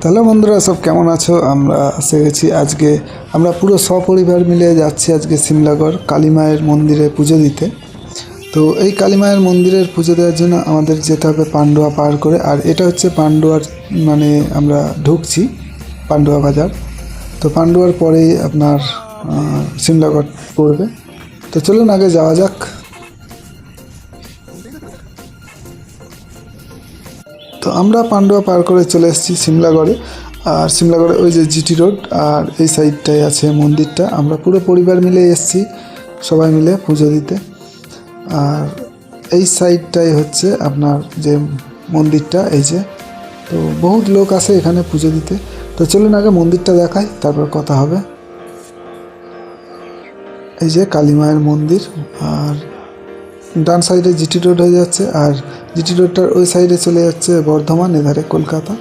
তাহলে বন্ধুরা সব কেমন আছো? আমরা এসে গেছি আজকে আমরা পুরো সপরিবার মিলে যাচ্ছি আজকে সিমলাগড় কালী মায়ের মন্দিরে পুজো দিতে। তো এই কালী মায়ের মন্দিরের পুজো দেওয়ার জন্য আমাদের যেতে হবে পান্ডুয়া পার করে। আর এটা হচ্ছে পান্ডুয়ার মানে আমরা ঢুকছি পান্ডুয়া বাজার। তো পান্ডুয়ার পরেই আপনার সিমলাগড় পড়বে। তো চলুন আগে যাওয়া যাক। তো আমরা পান্ডুয়া পার করে চলে এসেছি সিমলাগড়ে। আর সিমলাগড়ে ওই যে জিটি রোড, আর এই সাইডটাই আছে মন্দিরটা। আমরা পুরো পরিবার মিলে এসেছি, সবাই মিলে পুজো দিতে। আর এই সাইডটাই হচ্ছে আপনার যে মন্দিরটা, এই যে। তো বহুত লোক আসে এখানে পুজো দিতে। তো চলুন আগে মন্দিরটা দেখাই, তারপর কথা হবে। এই যে কালী মায়ের মন্দির, আর ডান সাইডে জিটি রোড হয়ে যাচ্ছে আর জিটি রোডটার ওই সাইডে চলে যাচ্ছে বর্ধমান, এধারে কলকাতা।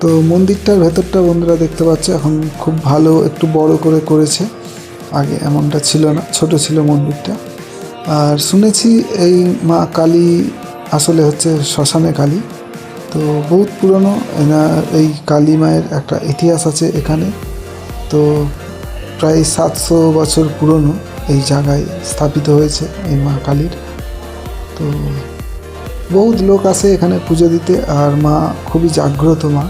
তো মন্দিরটার ভেতরটা বন্ধুরা দেখতে পাচ্ছে, এখন খুব ভালো একটু বড় করে করেছে। আগে এমনটা ছিল না, ছোট ছিল মন্দিরটা। আর শুনেছি এই মা কালী আসলে হচ্ছে শ্মশানে কালী। তো বহুত পুরনো এই কালী মায়ের একটা ইতিহাস আছে এখানে। তো প্রায় সাতশো বছর পুরনো এই জায়গায় স্থাপিত হয়েছে এই মা কালীর। তো বহুত লোক আসে এখানে পুজো দিতে, আর মা খুবই জাগ্রত মা।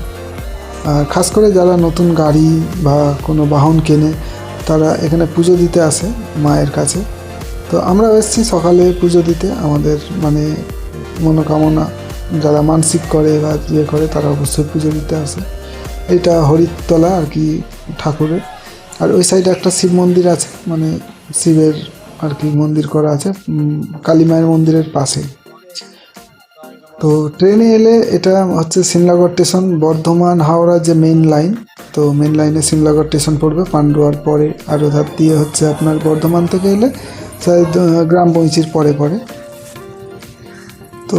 আর খাস করে যারা নতুন গাড়ি বা কোনো বাহন কেনে, তারা এখানে পুজো দিতে আসে মায়ের কাছে। তো আমরা এসেছি সকালে পুজো দিতে, আমাদের মানে মনোকামনা যারা মানসিক করে বা ইয়ে করে, তারা অবশ্যই পুজো দিতে আসে। এটা হরিতলা আর কি ঠাকুরের। আর ওই সাইডে একটা শিব মন্দির আছে মানে শিবের আর কি মন্দির করা আছে কালী মায়ের মন্দিরের পাশে। তো ট্রেনে এলে এটা হচ্ছে সিমলাগড় স্টেশন, বর্ধমান, হাওড়া যে মেন লাইন তো মেন লাইনে সিমলাগড় স্টেশন পড়বে, পান্ডুয়ার পরে আর ওধার দিয়ে হচ্ছে আপনার বর্ধমান থেকে এলে গ্রাম পঞ্চির পরে পরে। তো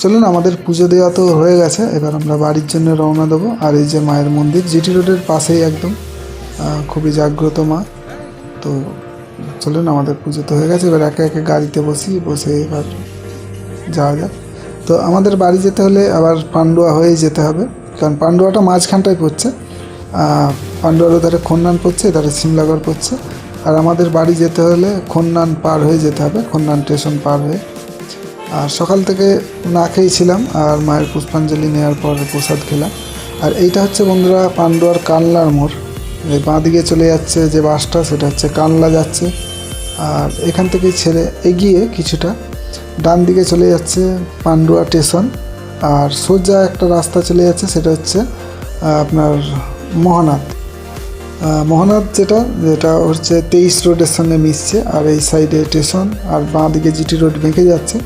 চলুন, আমাদের পুজো দেওয়া তো হয়ে গেছে, এবার আমরা বাড়ির জন্য রওনা দেবো, আর এই যে মায়ের মন্দির, জিটি রোডের পাশেই একদম খুবই জাগ্রত মা। তো চলুন, আমাদের পুজো তো হয়ে গেছে, এবার একে একে গাড়িতে বসি বসে এবার যাওয়া যাক। তো আমাদের বাড়ি যেতে হলে আবার পান্ডুয়া হয়ে যেতে হবে, কারণ পান্ডুয়াটা মাঝখানটায় পড়ছে পান্ডুয়ার ওধারে খন্নান পড়ছে, এধারে সিমলাগড় পড়ছে। আর আমাদের বাড়ি যেতে হলে খন্নান পার হয়ে যেতে হবে, খন্নান স্টেশন পার হয়ে। আর সকাল থেকে না খেয়েছিলাম, আর মায়ের পুষ্পাঞ্জলি নেওয়ার পর প্রসাদ খেলাম। আর এইটা হচ্ছে বন্ধুরা পান্ডুয়ার কানলার মোড়, এই বাঁ দিকে চলে যাচ্ছে যে বাসটা, সেটা হচ্ছে কানলা যাচ্ছে। আর এখান থেকে ছেড়ে এগিয়ে কিছুটা ডান দিকে চলে যাচ্ছে পান্ডুয়া স্টেশন। আর সোজা একটা রাস্তা চলে যাচ্ছে, সেটা হচ্ছে আপনার মহানাথ। মহানাথ যেটা যেটা হচ্ছে তেইশ রোডের সঙ্গে মিশছে, আর এই সাইডে স্টেশন, আর বাঁ দিকে জিটি রোড বেঁকে যাচ্ছে,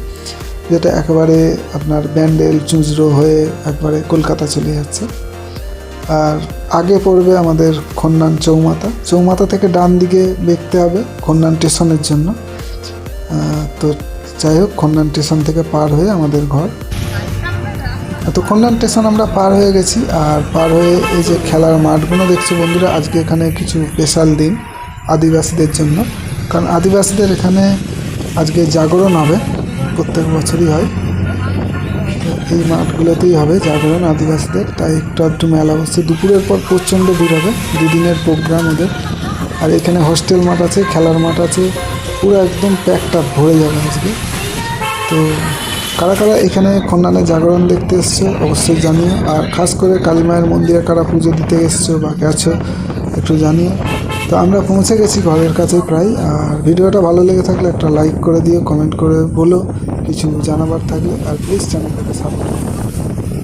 যেটা একেবারে আপনার ব্যান্ডেল, চুঁচড়ো হয়ে একবারে কলকাতা চলে যাচ্ছে। আর আগে পড়বে আমাদের খন্নান চৌমাথা। চৌমাথা থেকে ডান দিকে দেখতে হবে খন্নান স্টেশনের জন্য। তো যাই হোক, খন্নান স্টেশন থেকে পার হয়ে আমাদের ঘর। তো খন্নান স্টেশন আমরা পার হয়ে গেছি আর পার হয়ে এই যে খেলার মাঠগুলো দেখছি বন্ধুরা, আজকে এখানে কিছু স্পেশাল দিন আদিবাসীদের জন্য। কারণ আদিবাসীদের এখানে আজকে জাগরণ হবে, প্রত্যেক বছরই হয়। এই মাঠগুলোতেই হবে জাগরণ আদিবাসীদের। তাই একটু আধটু মেলা বসছে দুপুরের পর প্রচণ্ড ভিড় হবে, দুদিনের প্রোগ্রাম ওদের। আর এখানে হোস্টেল মাঠ আছে, খেলার মাঠ আছে, পুরো একদম প্যাকটা ভরে যাবে আজকে। তো কারা কারা এখানে খন্ডানে জাগরণ দেখতে এসছো, অবশ্যই জানিও। আর খাস করে কালী মায়ের মন্দিরে কারা পুজো দিতে এসছো বা গেছো, একটু জানিও। তো আমরা পৌঁছে গেছি ঘরের কাছে প্রায়। আর ভিডিওটা ভালো লেগে থাকলে একটা লাইক করে দিও কমেন্ট করে বলো, কিছু জানাবার থাকলে, আর প্লিজ চ্যানেলটাকে সাবস্ক্রাইব